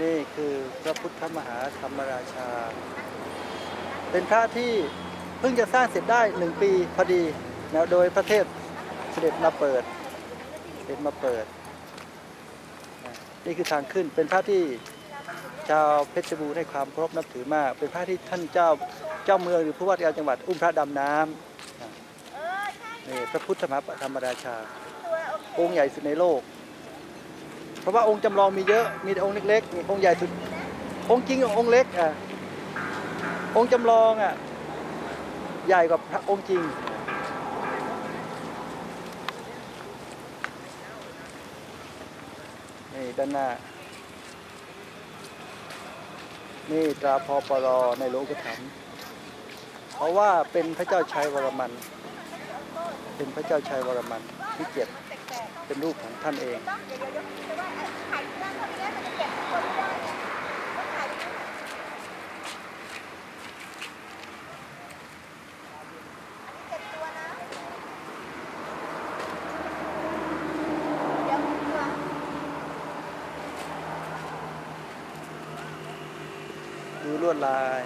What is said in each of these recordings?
นี่คือพระพุทธมหาธรรมราชา เป็นพระที่เพิ่งจะสร้างเสร็จได้หนึ่งปีพอดีนะโดยพระเทพเสด็จมาเปิด เสด็จมาเปิด นี่คือทางขึ้นเป็นพระที่ชาวเพชรบูรณ์ให้ความเคารพนับถือมาก เป็นพระที่ท่านเจ้าเจ้าเมืองหรือผู้ว่าการจังหวัดอุ้มพระดำน้ำนี่พระพุทธมหาธรรมราชาองค์ใหญ่สุดในโลก เพราะว่าองค์จำลองมีเยอะ มีแต่องค์เล็กๆนี่องค์ใหญ่สุด องค์จริงกับองค์เล็กอะองค์จำลองอะใหญ่กว่าพระองค์จริง นี่ด้านหน้า นี่ตราพอปรอในหลวงอุถัมเพราะว่าเป็นพระเจ้าชัยวรมัน เป็นพระเจ้าชัยวรมันที่เจ็ดเป็นรูปของท่านเอง ดูลวดลาย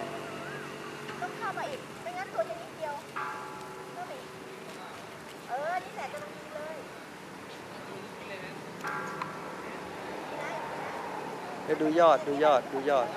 ต้องเข้ามาอีกไม่งั้นตัวจะนิดเดียวเข้าอีกเออ นี่แหละกำลังดีเลยเดี๋ยวดูยอดดูยอดดูยอด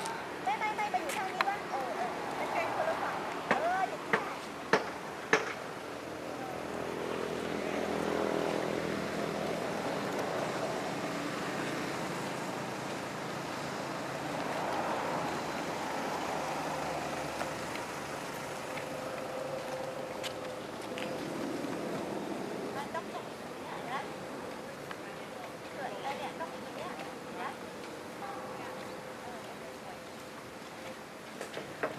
はい。